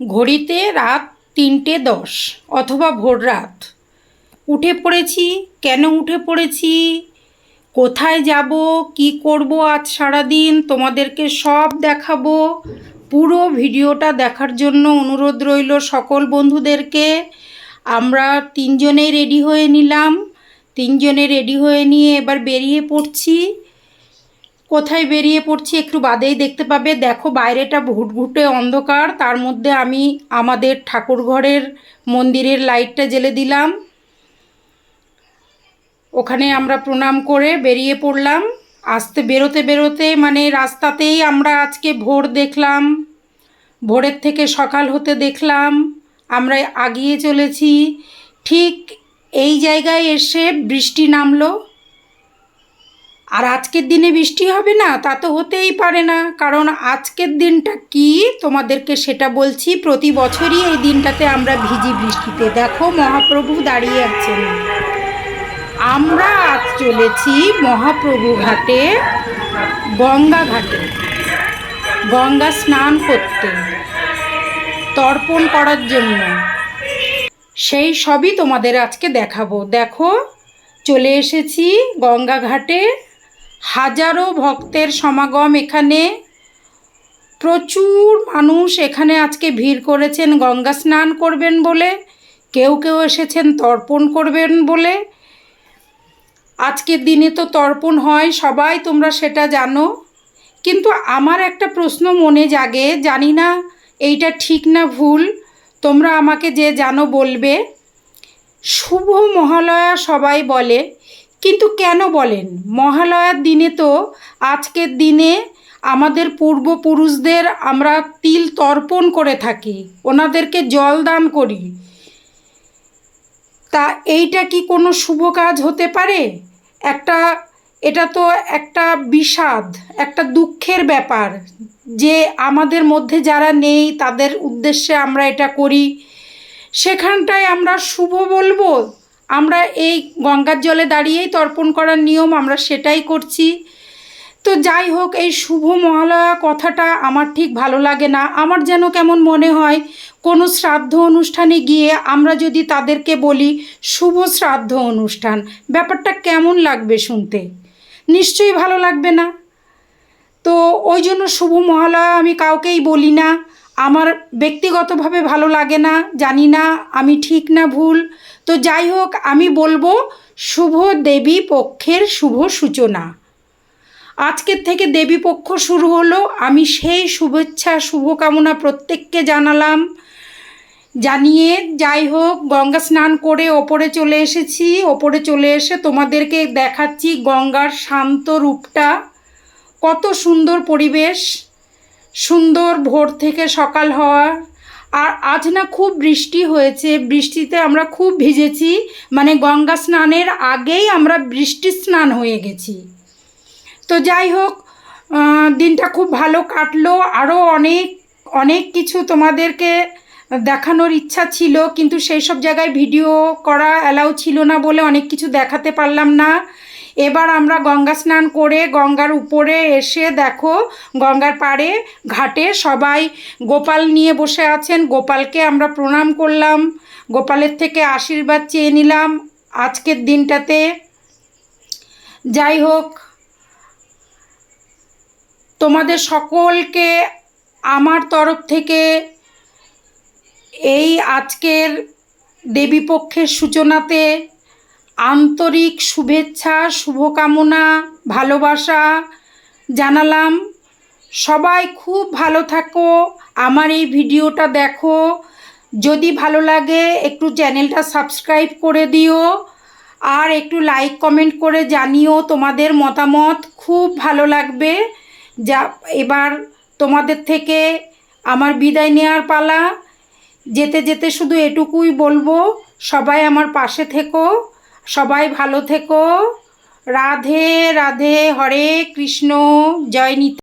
ঘড়িতে রাত তিনটে দশ অথবা ভোর রাত। উঠে পড়েছি, কেন উঠে পড়েছি? কোথায় যাব? কি করব আজ সারাদিন? তোমাদেরকে সব দেখাবো। পুরো ভিডিওটা দেখার জন্য অনুরোধ রইল সকল বন্ধুদেরকে। আমরা তিনজনেই রেডি হয়ে নিলাম। তিনজনে রেডি হয়ে নিয়ে এবার বেরিয়ে পড়ছি। কোথায় বেরিয়ে পড়ছি একটু বাদেই দেখতে পাবে। দেখো, বাইরেটা ঘুটঘুটে অন্ধকার। তার মধ্যে আমি আমাদের ঠাকুরঘরের মন্দিরের লাইটটা জ্বেলে দিলাম। ওখানে আমরা প্রণাম করে বেরিয়ে পড়লাম। আসতে বেরোতে বেরোতে মানে রাস্তাতেই আমরা আজকে ভোর দেখলাম। ভোরের থেকে সকাল হতে দেখলাম। আমরা আগিয়ে চলেছি। ঠিক এই জায়গায় এসে বৃষ্টি নামলো। আর আজকের দিনে বৃষ্টি হবে না? তা তো হতেই পারে না। কারণ আজকের দিনটা কি? তোমাদেরকে সেটা বলছি। প্রতি বছরই এই দিনটাতে আমরা ভিজি বৃষ্টিতে। দেখো, মহাপ্রভু দাঁড়িয়ে আছেন। আমরা আজ চলেছি মহাপ্রভু ঘাটে, গঙ্গা ঘাটে। গঙ্গা স্নান করতে, তর্পণ করার জন্য। সেই সবই তোমাদের আজকে দেখাবো। দেখো, চলে এসেছি গঙ্গা ঘাটে। হাজারো ভক্তের সমাগম এখানে। প্রচুর মানুষ এখানে আজকে ভিড় করেছেন, গঙ্গা স্নান করবেন বলে। কেউ কেউ এসেছেন, তর্পণ করবেন বলে। আজকের দিনে তো তর্পণ হয়, সবাই তোমরা সেটা জানো। কিন্তু আমার একটা প্রশ্ন মনে জাগে, জানি না এইটা ঠিক না ভুল, তোমরা আমাকে যে জানো বলবে। শুভ মহালয়া সবাই বলে কিন্তু কেন বলেন? মহালয়ার দিনে তো আজকের দিনে আমাদের পূর্বপুরুষদের আমরা তিল তর্পণ করে থাকি, ওনাদেরকে জল দান করি। তা এইটা কি কোনো শুভ কাজ হতে পারে? একটা, এটা তো একটা বিষাদ, একটা দুঃখের ব্যাপার যে আমাদের মধ্যে যারা নেই, তাদের উদ্দেশ্যে আমরা এটা করি। সেখানটায় আমরা শুভ বলব? আমরা এই গঙ্গার জলে দাঁড়িয়েই তর্পণ করার নিয়ম, আমরা সেটাই করছি। তো যাই হোক, এই শুভ মহালয়া কথাটা আমার ঠিক ভালো লাগে না। আমার যেন কেমন মনে হয়, কোনো শ্রাদ্ধ অনুষ্ঠানে গিয়ে আমরা যদি তাদেরকে বলি, শুভ শ্রাদ্ধ অনুষ্ঠান ব্যাপারটা কেমন লাগবে শুনতে? নিশ্চয়ই ভালো লাগবে না। তো ওই জন্য শুভ মহালয়া আমি কাউকেই বলি না। আমার ব্যক্তিগতভাবে ভালো লাগে না, জানি না, আমি ঠিক না ভুল। তো যাই হোক, আমি বলব শুভ দেবী পক্ষের শুভ সূচনা। আজকের থেকে দেবী পক্ষ শুরু হলো। আমি সেই শুভেচ্ছা, শুভকামনা প্রত্যেককে জানালাম। জানিয়ে যাই হোক, গঙ্গা স্নান করে ওপরে চলে এসেছি। ওপরে চলে এসে তোমাদেরকে দেখাচ্ছি গঙ্গার শান্ত রূপটা। কত সুন্দর পরিবেশ। সুন্দর ভোর থেকে সকাল হওয়া। আর আজ না খুব বৃষ্টি হয়েছে। বৃষ্টিতে আমরা খুব ভিজেছি। মানে গঙ্গা স্নানের আগেই আমরা বৃষ্টি স্নান হয়ে গেছি। তো যাই হোক দিনটা খুব ভালো কাটলো। আরও অনেক অনেক কিছু তোমাদেরকে দেখানোর ইচ্ছা ছিল, কিন্তু সেই সব জায়গায় ভিডিও করা অ্যালাউ ছিল না বলে অনেক কিছু দেখাতে পারলাম না। এবার আমরা গঙ্গা স্নান করে গঙ্গার উপরে এসে দেখো, গঙ্গার পাড়ে ঘাটে সবাই গোপাল নিয়ে বসে আছেন। গোপালকে আমরা প্রণাম করলাম। গোপালের থেকে আশীর্বাদ চেয়ে নিলাম আজকের দিনটাতে। যাই হোক, তোমাদের সকলকে আমার তরফ থেকে এই আজকের দেবীপক্ষের সূচনাতে আন্তরিক শুভেচ্ছা, শুভকামনা, ভালোবাসা জানালাম। সবাই খুব ভালো থাকো। আমার এই ভিডিওটা দেখো। যদি ভালো লাগে, একটু চ্যানেলটা সাবস্ক্রাইব করে দিও। আর একটু লাইক, কমেন্ট করে জানিও তোমাদের মতামত। খুব ভালো লাগবে। যা, এবার তোমাদের থেকে আমার বিদায় নেওয়ার পালা। যেতে যেতে শুধু এটুকুই বলব। সবাই আমার পাশে থেকো। সবাই ভালো থেকো। রাধে রাধে হরে কৃষ্ণ জয় নিতা।